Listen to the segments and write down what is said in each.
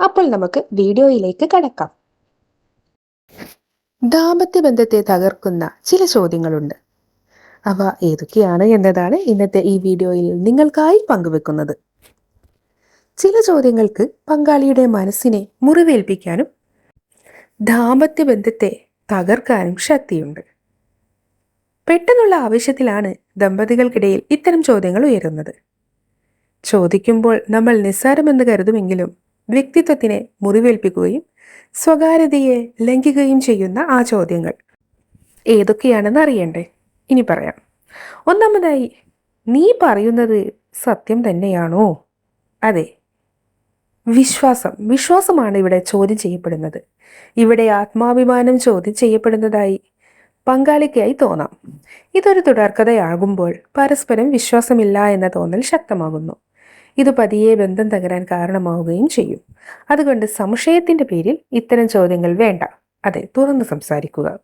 അപ്പോൾ നമുക്ക് വീഡിയോയിലേക്ക് കടക്കാം. ദാമ്പത്യ ബന്ധത്തെ തകർക്കുന്ന ചില ചോദ്യങ്ങളുണ്ട്. അവ ഏതൊക്കെയാണ് എന്നതാണ് ഇന്നത്തെ ഈ വീഡിയോയിൽ നിങ്ങൾക്കായി പങ്കുവെക്കുന്നത്. ചില ചോദ്യങ്ങൾക്ക് പങ്കാളിയുടെ മനസ്സിനെ മുറിവേൽപ്പിക്കാനും ദാമ്പത്യ ബന്ധത്തെ തകർക്കാനും ശക്തിയുണ്ട്. പെട്ടെന്നുള്ള ആവശ്യത്തിലാണ് ദമ്പതികൾക്കിടയിൽ ഇത്തരം ചോദ്യങ്ങൾ ഉയരുന്നത്. ചോദിക്കുമ്പോൾ നമ്മൾ നിസ്സാരമെന്ന് കരുതുമെങ്കിലും വ്യക്തിത്വത്തിനെ മുറിവേൽപ്പിക്കുകയും സ്വകാര്യതയെ ലംഘിക്കുകയും ചെയ്യുന്ന ആ ചോദ്യങ്ങൾ. ഏതൊക്കെയാണെന്ന് അറിയണ്ടേ? ഇനി പറയാം. ഒന്നാമതായി നീ പറയുന്നത് സത്യം തന്നെയാണോ? അതെ. വിശ്വാസം. വിശ്വാസമാണ് ഇവിടെ ചോദ്യം ചെയ്യപ്പെടുന്നത്. ഇവിടെ ആത്മാഭിമാനം ചോദ്യം ചെയ്യപ്പെടുന്നതായി പങ്കാളിക്കായി തോന്നാം. ഇതൊരു തുടർക്കഥയാകുമ്പോൾ പരസ്പരം വിശ്വാസമില്ല എന്ന തോന്നൽ ശക്തമാകുന്നു. ഇത് പതിയെ ബന്ധം തകരാൻ കാരണമാവുകയും ചെയ്യും. അതുകൊണ്ട് സംശയത്തിന്റെ പേരിൽ ഇത്തരം ചോദ്യങ്ങൾ വേണ്ട. അതെ തുറന്ന് സംസാരിക്കുക.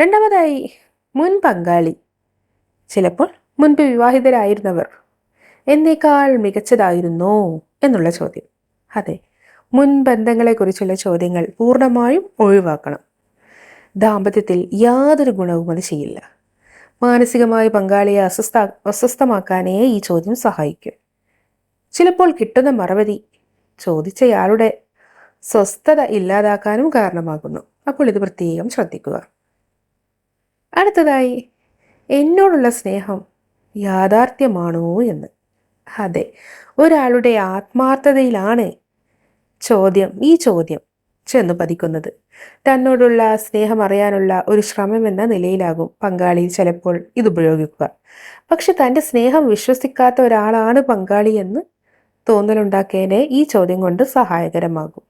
രണ്ടാമതായി മുൻ പങ്കാളി. ചിലപ്പോൾ മുൻപ് വിവാഹിതരായിരുന്നവർ. എന്നേക്കാൾ മികച്ചതായിരുന്നോ? എന്നുള്ള ചോദ്യം. അതെ മുൻ ബന്ധങ്ങളെക്കുറിച്ചുള്ള ചോദ്യങ്ങൾ പൂർണമായും ഒഴിവാക്കണം. ദാമ്പത്യത്തിൽ യാതൊരു ഗുണവും അത് ചെയ്യില്ല. മാനസികമായി പങ്കാളിയെ അസ്വസ്ഥ അസ്വസ്ഥമാക്കാനേ ഈ ചോദ്യം സഹായിക്കും. ചിലപ്പോൾ കിട്ടുന്ന മറുപടി ചോദിച്ചയാളുടെ സ്വസ്ഥത ഇല്ലാതാക്കാനും കാരണമാകുന്നു. അപ്പോൾ ഇത് പ്രത്യേകം ശ്രദ്ധിക്കുക. അടുത്തതായി എന്നോടുള്ള സ്നേഹം യാഥാർത്ഥ്യമാണോ എന്ന്. അതെ ഒരാളുടെ ആത്മാർത്ഥതയിലാണ് ചോദ്യം ഈ ചോദ്യം ചെന്നു പതിക്കുന്നത്. തന്നോടുള്ള സ്നേഹം അറിയാനുള്ള ഒരു ശ്രമം എന്ന നിലയിലാകും പങ്കാളി ചിലപ്പോൾ ഇത് ഉപയോഗിക്കുക. പക്ഷെ തന്റെ സ്നേഹം വിശ്വസിക്കാത്ത ഒരാളാണ് പങ്കാളി എന്ന് തോന്നലുണ്ടാക്കിയതിനെ ഈ ചോദ്യം കൊണ്ട് സഹായകരമാകും.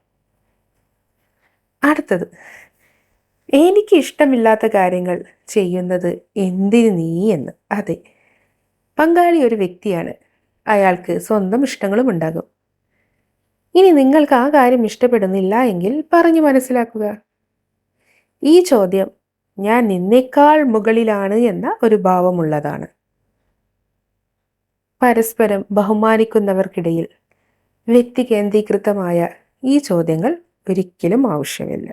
അടുത്തത്. എനിക്ക് ഇഷ്ടമില്ലാത്ത കാര്യങ്ങൾ ചെയ്യുന്നത് എന്തിന് നീ എന്ന്. അതെ. പങ്കാളി ഒരു വ്യക്തിയാണ്. അയാൾക്ക് സ്വന്തം ഇഷ്ടങ്ങളും ഉണ്ടാകും. ഇനി നിങ്ങൾക്ക് ആ കാര്യം ഇഷ്ടപ്പെടുന്നില്ല എങ്കിൽ പറഞ്ഞു മനസ്സിലാക്കുക. ഈ ചോദ്യം ഞാൻ നിന്നേക്കാൾ മുകളിലാണ് എന്ന ഒരു ഭാവമുള്ളതാണ്. പരസ്പരം ബഹുമാനിക്കുന്നവർക്കിടയിൽ വ്യക്തി കേന്ദ്രീകൃതമായ ഈ ചോദ്യങ്ങൾ ഒരിക്കലും ആവശ്യമില്ല.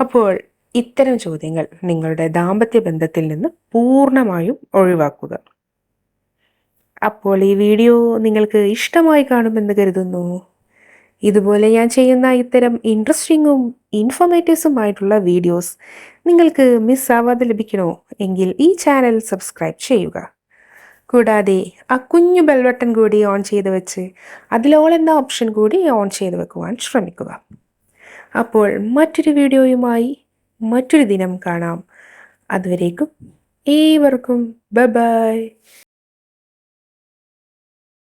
അപ്പോൾ ഇത്തരം ചോദ്യങ്ങൾ നിങ്ങളുടെ ദാമ്പത്യ ബന്ധത്തിൽ നിന്ന് പൂർണമായും ഒഴിവാക്കുക. അപ്പോൾ ഈ വീഡിയോ നിങ്ങൾക്ക് ഇഷ്ടമായി കാണുമെന്ന് കരുതുന്നു. ഇതുപോലെ ഞാൻ ചെയ്യുന്ന ഇത്തരം ഇൻട്രസ്റ്റിങ്ങും ഇൻഫോർമേറ്റീവ്സുമായിട്ടുള്ള വീഡിയോസ് നിങ്ങൾക്ക് മിസ്സാവാതെ ലഭിക്കണോ? എങ്കിൽ ഈ ചാനൽ സബ്സ്ക്രൈബ് ചെയ്യുക. കൂടാതെ ആ കുഞ്ഞു ബെൽവട്ടൺ കൂടി ഓൺ ചെയ്ത് വെച്ച് അതിലോൾ എന്ന ഓപ്ഷൻ കൂടി ഓൺ ചെയ്ത് വെക്കുവാൻ ശ്രമിക്കുക. അപ്പോൾ മറ്റൊരു വീഡിയോയുമായി മറ്റൊരു ദിനം കാണാം. അതുവരേക്കും ഏവർക്കും ബ ബൈ